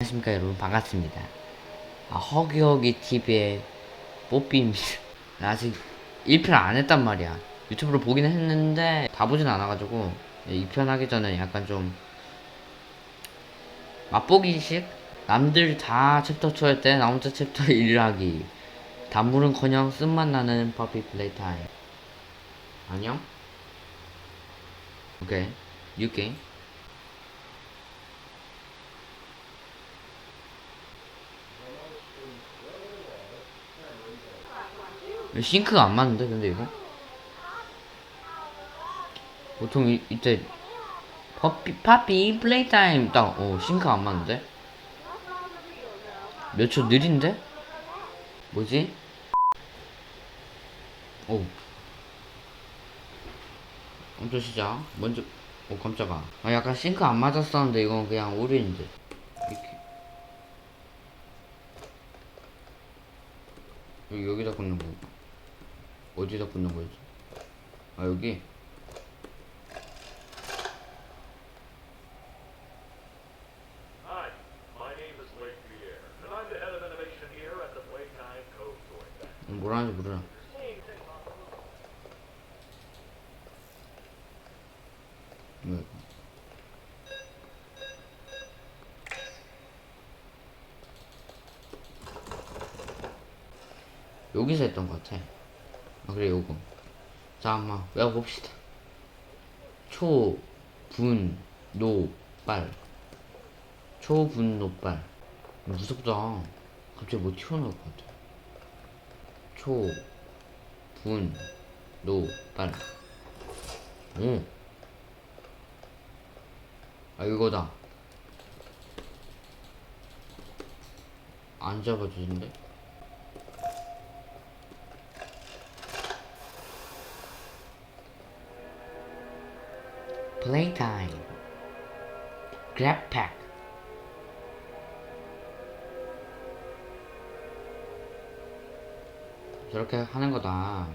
안녕하십니까 여러분 반갑습니다. 아, 허기허기 TV의 뽀삐입니다. 나 아직 1편 안 했단 말이야. 유튜브로 보긴 했는데 다 보진 않아가지고 2편 하기 전에 약간 좀 맛보기식? 남들 다 챕터 2 할 때 나 혼자 챕터 1 하기 단물은커녕 쓴맛 나는 퍼피 플레이 타임 안녕? 오케이 뉴 게임 싱크가 안 맞는데 근데 이거? 보통 이, 이때 퍼피 파피 플레이 타임 딱어 싱크 안 맞는데? 몇 초 느린데? 뭐지? 오. 먼저 시작 먼저 오 깜짝아. 아 약간 싱크 안 맞았었는데 이건 그냥 오류인데. 이렇게. 여기 여기다 꽂는 거 어디다 꽂는 거지? 아 여기. 음, 뭐라는지 모르나 뭐야 이거 여기서 했던 것 같아 아 그래 요거. 자 한번 외워봅시다. 초, 분, 노, 빨. 초, 분, 노, 빨. 무섭다. 갑자기 뭐 튀어나올 것 같아. 초, 분, 노, 빨. 오. 아 이거다. 안 잡아주는데? Playtime. Grab Pack. 저렇게 하는 거다.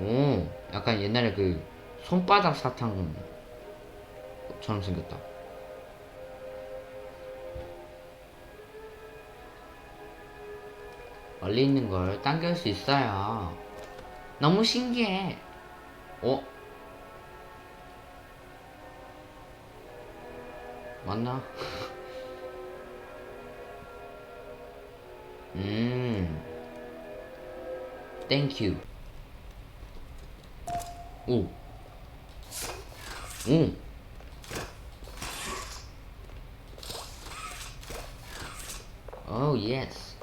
오 약간 옛날에 그 손바닥 사탕처럼 생겼다. 멀리 있는 걸 당길 수 있어요 너무 신기해 어? 맞나? 음 땡큐 오. 오. 오, 예스.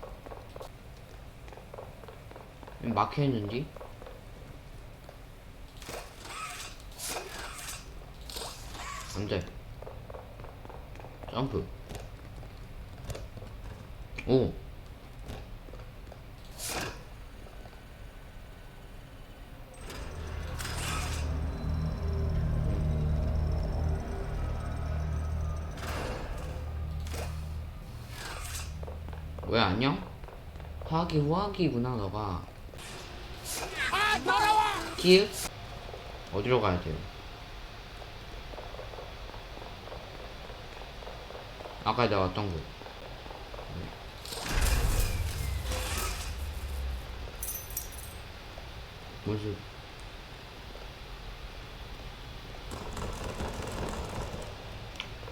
막혀 있는지? 안 돼. 점프. 오. 왜 안녕? 화기 화기구나 너가 아 돌아와 길? 어디로 가야 돼요? 아까 내가 왔던 곳 무슨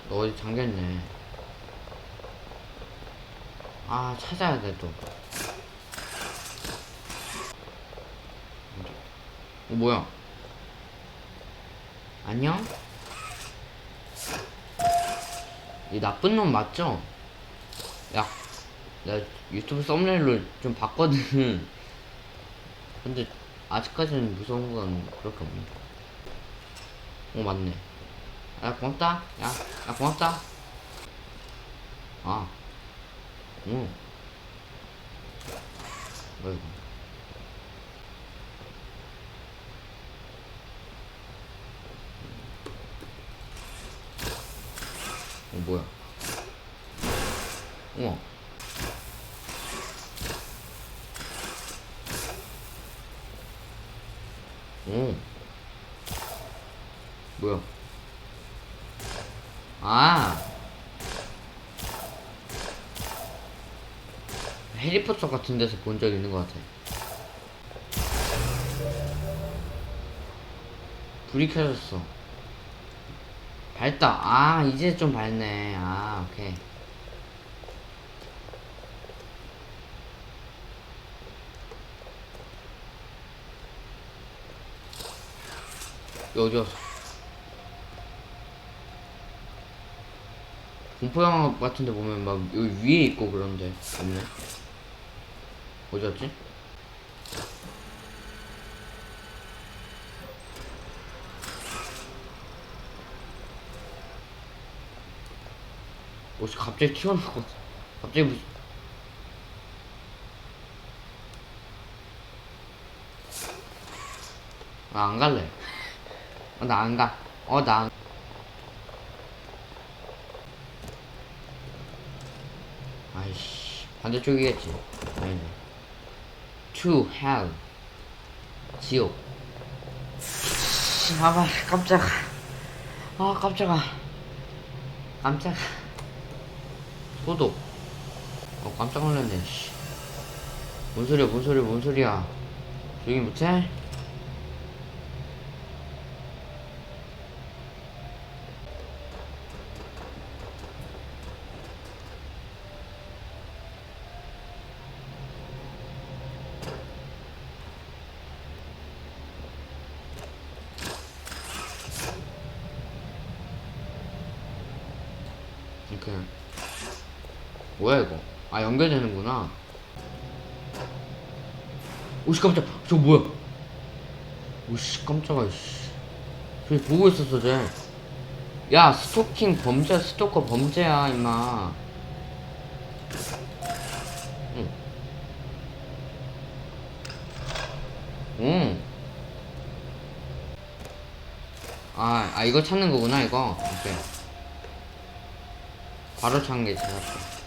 너 어디 잠겼네 아 찾아야 돼 또. 어 뭐야? 안녕? 이 나쁜 놈 맞죠? 야, 나 유튜브 썸네일로 좀 봤거든. 근데 아직까지는 무서운 건 그렇게 없네. 어 맞네. 야 고맙다. 야, 야 고맙다. 아. 응. 이거? 뭐야? 우와. 오. 뭐야? 아. 해리포터 같은 데서 본 적 있는 것 같아. 불이 켜졌어. 밝다. 아, 이제 좀 밝네. 아, 오케이. 여기 왔어. 공포 영화 같은데 보면 막 여기 위에 있고 그런데 없네. 어디 갔지? 혹시 갑자기 튀어나오고 갑자기 무슨 아, 안 갈래. 어, 나 안 가. 어, 나 안... 아이씨, 반대쪽이겠지. 아니네. To hell. 지옥. 씨, 봐봐, 깜짝아. 아, 깜짝아. 깜짝아. 소독. 어, 깜짝 놀랐네, 씨. 뭔 소리야, 뭔 소리야, 뭔 소리야. 조용히 못해? 이렇게 뭐야 이거? 아 연결되는구나. 오씨 깜짝 저 뭐야? 오씨 깜짝아 씨. 저기 보고 있었어 쟤야 스토킹 범죄 스토커 범죄야 임마. 응. 응. 아, 아 이거 찾는 거구나 이거. 오케이. 바로 찾는 게 찾았어.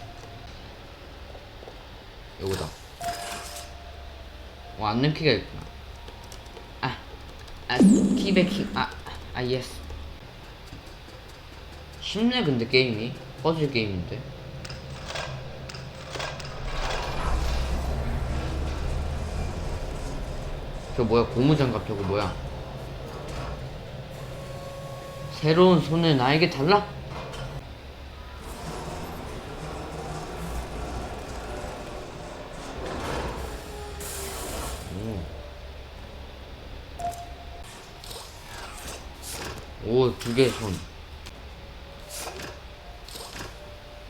요거다. 어, 앉는 키가 있구나. 아, 아, 키베킹, 아, 아, 예스. 쉽네, 근데 게임이. 퍼즐 게임인데. 저 뭐야, 고무장갑 저거 뭐야. 새로운 손을 나에게 달라? 오, 두 개 손.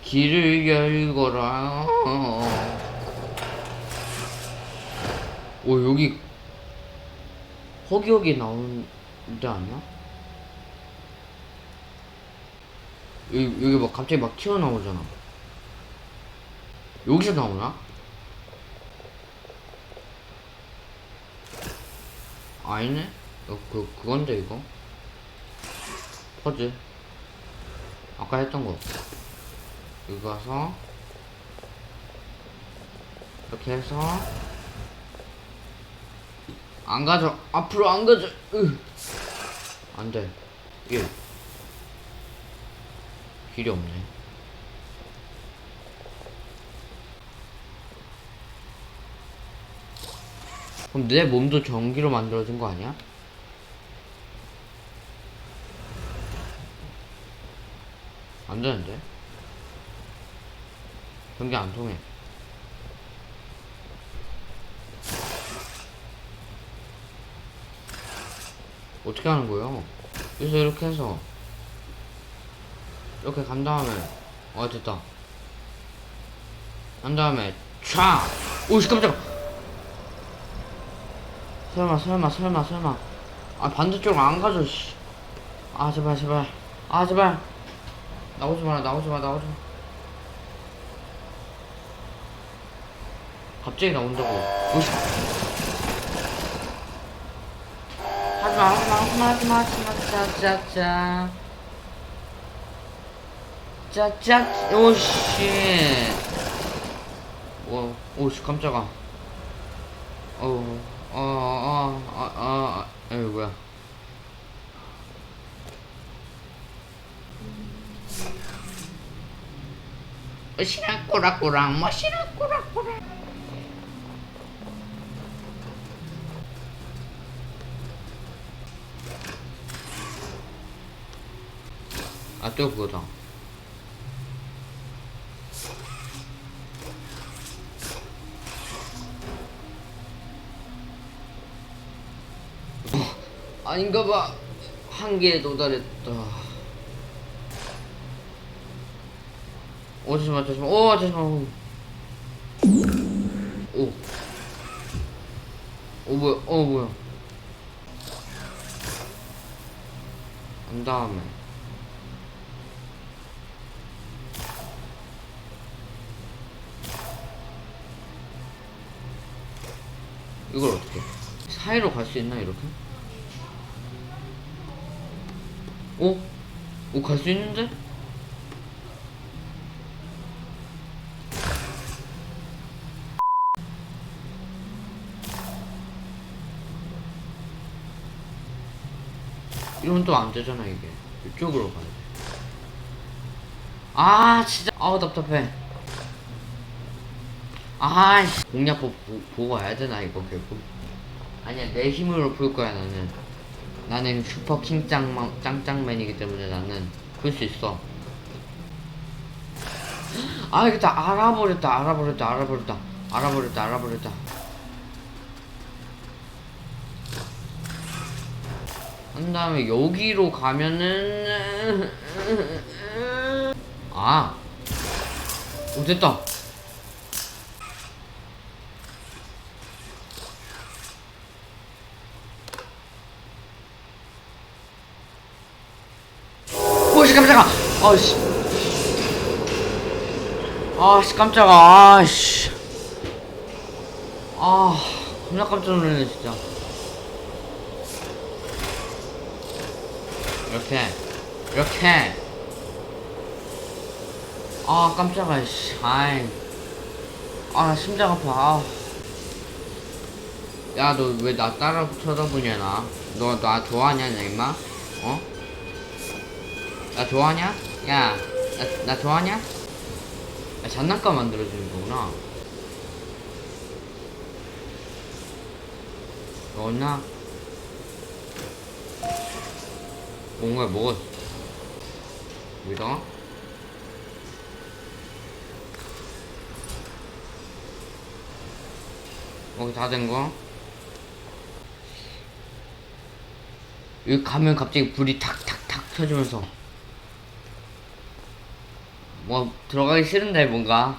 길을 열거라. 오, 여기, 허기허기 나오는데 않나? 여기, 여기 막 갑자기 막 튀어나오잖아. 여기서 나오나? 아니네? 어, 그, 그건데, 이거? 퍼즐 아까 했던 거. 여기 가서 이렇게 해서 안 가져. 앞으로 안 가져. 으. 안돼. 예 길이 없네. 그럼 내 몸도 전기로 만들어진 거 아니야? 안 되는데? 전기 안 통해. 어떻게 하는 거예요? 여기서 이렇게 해서 이렇게 간 다음에 어 됐다. 한 다음에 촤! 오씨 깜짝아! 설마 설마 설마 설마 아 반대쪽으로 안 가죠 씨. 아 제발 제발 아 제발 나오지 마, 나오지 마, 나오지 마. 갑자기 나온다고. 오씨. 하지 마, 하지 마, 하지 마, 하지 마, 하지 마, 짜, 짜, 짜. 짜, 짜, 오씨. 오, 오씨, 깜짝아. 어우, 어, 어, 어, 어, 어, 에이, 뭐야. 멋이라 꼬락꼬락 멋이라 꼬락꼬락 아 또 그거다. 어, 아닌가봐. 한계에 도달했다 오 잠시만 잠시만 오 잠시만 오. 오 뭐야 어 뭐야 한 다음에 이걸 어떻게 사이로 갈 수 있나 이렇게? 오? 오 갈 수 있는데? 이러면 또 안 되잖아 이게 이쪽으로 가야 돼. 아 진짜 아우 답답해. 아이씨 공략법 보, 보고 와야 되나 이거 결국. 아니야 내 힘으로 풀 거야 나는. 나는 슈퍼 킹 짱짱맨이기 때문에 나는 풀 수 있어. 아 이거 다 알아버렸다 알아버렸다 알아버렸다 알아버렸다 알아버렸다. 한 다음에 여기로 가면은 아, 오 됐다. 오 씨 깜짝아. 아씨. 아씨 깜짝아. 아씨. 아, 겁나 깜짝 놀랐네 진짜. 이렇게 이렇게. 아 깜짝아 씨. 아이. 아 심장 아파. 야 너 왜 나 따라 쳐다보냐 나 너 나 좋아하냐 나 임마? 어? 나 좋아하냐? 야 나, 나 좋아하냐? 야, 장난감 만들어주는 거구나. 너나 뭔가 먹었어. 여기다가 여기 다 된 거. 여기 가면 갑자기 불이 탁탁탁 켜지면서 뭐 들어가기 싫은데 뭔가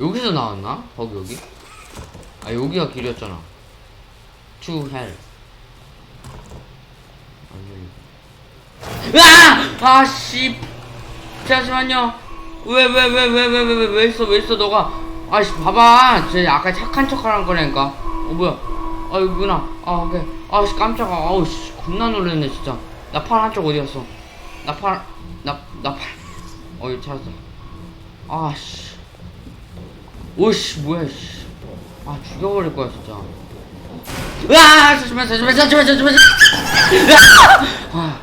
여기서 나왔나? 거기 여기? 아 여기가 길이었잖아. To hell. 으아! 아씨. 잠시만요. 왜 왜 왜 왜 왜 왜 왜 있어 왜 있어 너가? 아씨 봐봐. 쟤 아까 착한 척 하는 거라니까. 어 뭐야? 아 여기구나. 아 오케이. 아씨 깜짝아. 아우 씨 겁나 놀랐네 진짜. 나 팔 한쪽 어디 갔어? 나 팔 나 나팔. 어 여기 찾았어. 아씨. 오씨 뭐야 씨 아 죽여버릴 거야 진짜. 으아! 잠시만 잠시만 잠시만 잠시만. 으아! 아.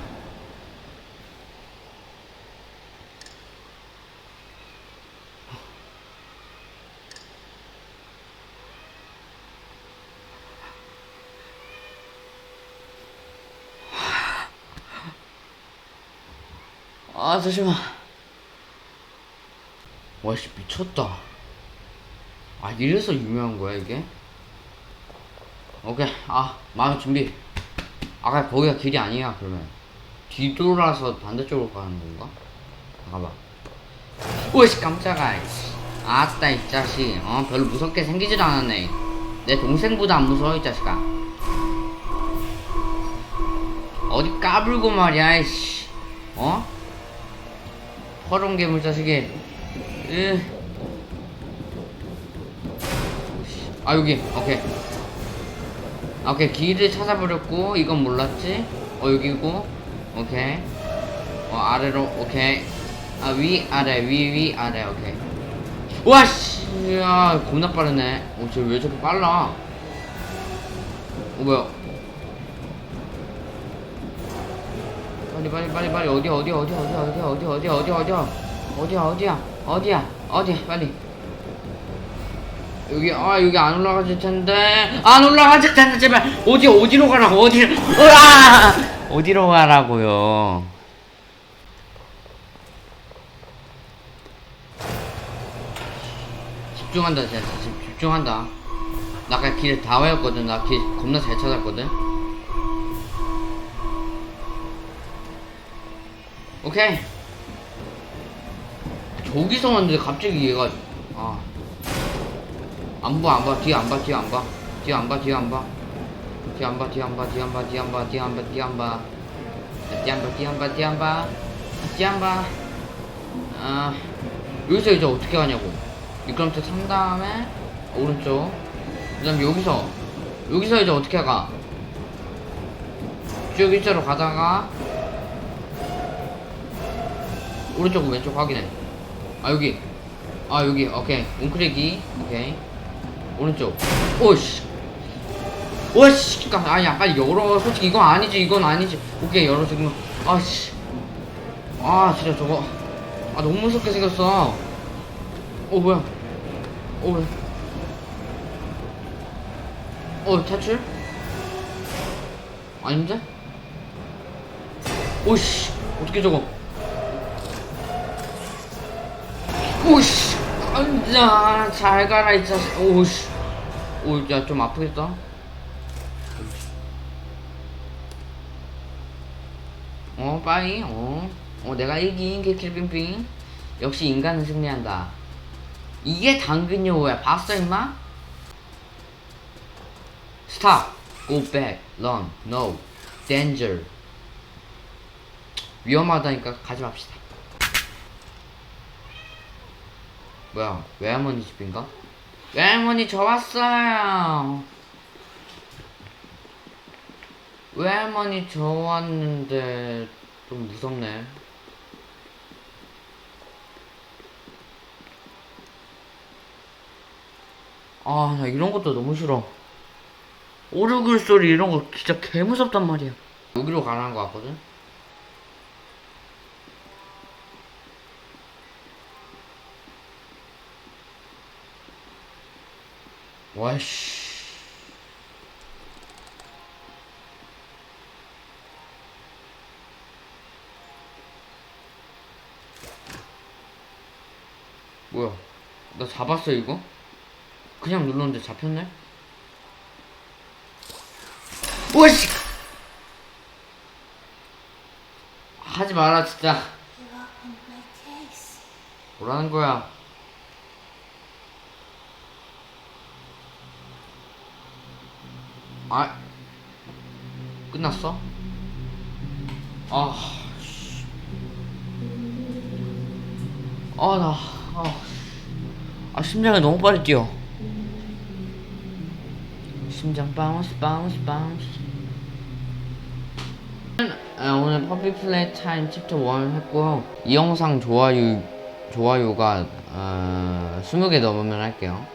아 잠시만 와씨 미쳤다. 아 이래서 유명한 거야 이게? 오케이 아 마음 준비. 아까 거기가 길이 아니야 그러면. 뒤돌아서 반대쪽으로 가는 건가? 잠깐만. 오씨 깜짝아. 아따 이 자식. 어 별로 무섭게 생기지도 않았네. 내 동생보다 안 무서워 이 자식아. 어디 까불고 말이야 이씨. 어? 허롱 괴물 자식이. 으. 아 여기. 오케이. 아, 오케이. 길을 찾아버렸고 이건 몰랐지? 어 여기고. 오케이. 어 아래로. 오케이. 아 위 아래. 위 위 아래. 오케이. 와씨. 야 겁나 빠르네. 어쟤왜 저렇게 빨라? 어 뭐야 빨리 빨리 빨리 빨리. 어디 어디 어디 어디 어디 어디 어디 어디 어디야? 어디야 어디야? 어디야? 어디야 빨리. 여기 아 여기 안 올라가질 텐데. 안 올라가질 텐데 제발. 어디 어디로 가라고 어디로 으아! 어디로 가라고요? 집중한다 진짜. 집, 집중한다. 나 아까 길다 외웠거든. 나 길 겁나 잘 찾았거든 오케이. 저기서 왔는데 갑자기 얘가 아. 안 봐, 안 봐, 뒤에 안 봐, 뒤에 안 봐. 뒤에 안 봐, 뒤에 안 봐. 뒤에 안 봐, 뒤에 안 봐, 뒤에 안 봐, 뒤에 안 봐, 뒤에 안 봐, 뒤에 안 봐. 뒤에 안 봐, 뒤에 안 봐, 뒤에 안 봐. 뒤에 안 봐. 아. 여기서 이제 어떻게 하냐고. 미끄럼틀 탄 다음에 오른쪽. 그다음 여기서 여기서 이제 어떻게 가? 쭉 일자로 가다가 오른쪽 왼쪽 확인해. 아 여기. 아 여기. 오케이. 웅크리기. 오케이. 오른쪽. 오씨. 오씨. 깜 아니야 빨리 열어. 솔직히 이건 아니지. 이건 아니지. 오케이. 열어 지금 아씨. 아 진짜 저거. 아 너무 무섭게 생겼어. 어 뭐야. 어 왜? 어 탈출? 아닌데? 오씨. 어떻게 저거 오씨. 앉아 잘 가라 이 자식. 오씨. 오야 좀 아프겠다. 어 빠이. 어, 어 내가 이긴 개킬빙빙. 역시 인간은 승리한다. 이게 당근 여우야 봤어 임마? 스탑. Go back. Run. No. Danger. 위험하다니까 가지 맙시다 뭐야 외할머니 집인가? 외할머니 저 왔어요. 외할머니 저 왔는데 좀 무섭네. 아 나 이런 것도 너무 싫어. 오르글 소리 이런 거 진짜 개 무섭단 말이야. 여기로 가라는 거 같거든 와씨 뭐야 나 잡았어 이거? 그냥 눌렀는데 잡혔네? 오씨 하지 마라 진짜. 뭐라는 거야 아 끝났어? 아 씨. 아, 나, 아, 아, 심장이 너무 빨리 뛰어. 심장 바운스, 바운스, 바운스. 아, 오늘 퍼블릭 플레이 타임 챕터 1 했고요. 이 영상 좋아요, 좋아요가, 어, 20개 넘으면 할게요.